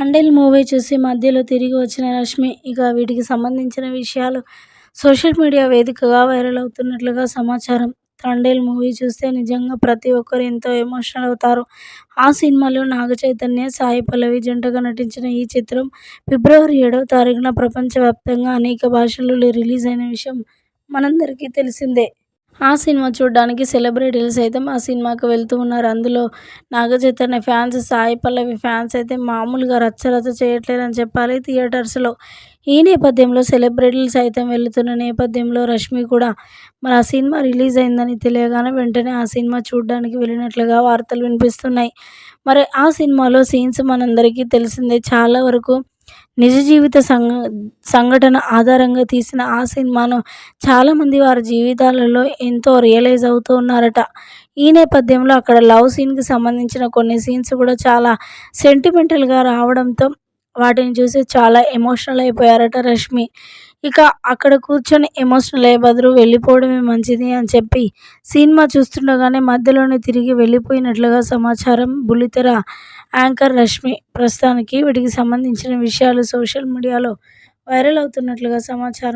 Thandel movie చూసి మధ్యలో తిరిగి వచ్చిన రష్మి ఇక వీటికి సంబంధించిన విషయాలు సోషల్ మీడియా వేదికగా వైరల్ అవుతున్నట్లుగా సమాచారం. తండేల్ మూవీ చూస్తే నిజంగా ప్రతి ఒక్కరు ఎంతో ఎమోషనల్ అవుతారు. ఆ సినిమాలో నాగ చైతన్య సాయి పల్లవి జంటగా నటించిన ఈ చిత్రం ఫిబ్రవరి ఏడవ తారీఖున ప్రపంచవ్యాప్తంగా అనేక భాషల్లో రిలీజ్ అయిన విషయం మనందరికీ తెలిసిందే. ఆ సినిమా చూడడానికి సెలబ్రిటీలు సైతం ఆ సినిమాకి వెళ్తూ ఉన్నారు. అందులో నాగ చైతన్య ఫ్యాన్స్ సాయి పల్లవి ఫ్యాన్స్ అయితే మామూలుగా రచ్చ చేయట్లేదని చెప్పాలి. థియేటర్స్లో ఈ నేపథ్యంలో సెలబ్రిటీలు సైతం వెళుతున్న నేపథ్యంలో రష్మి కూడా మరి ఆ సినిమా రిలీజ్ అయిందని తెలియగానే వెంటనే ఆ సినిమా చూడడానికి వెళ్ళినట్లుగా వార్తలు వినిపిస్తున్నాయి. మరి ఆ సినిమాలో సీన్స్ మనందరికీ తెలిసిందే. చాలా వరకు నిజ జీవిత సంఘ సంఘటన ఆధారంగా తీసిన ఆ సినిమాను చాలామంది వారి జీవితాలలో ఎంతో రియలైజ్ అవుతూ ఉన్నారట. ఈ నేపథ్యంలో అక్కడ లవ్ సీన్కి సంబంధించిన కొన్ని సీన్స్ కూడా చాలా సెంటిమెంటల్గా రావడంతో వాటిని చూసి చాలా ఎమోషనల్ అయిపోయారట రష్మి. ఇక అక్కడ కూర్చొని ఎమోషనల్ అయ్యే బదులు వెళ్ళిపోవడమే మంచిది అని చెప్పి సినిమా చూస్తుండగానే మధ్యలోనే తిరిగి వెళ్ళిపోయినట్లుగా సమాచారం బుల్లితెర యాంకర్ రష్మి ప్రస్తుతానికి వీటికి సంబంధించిన విషయాలు సోషల్ మీడియాలో వైరల్ అవుతున్నట్లుగా సమాచారం.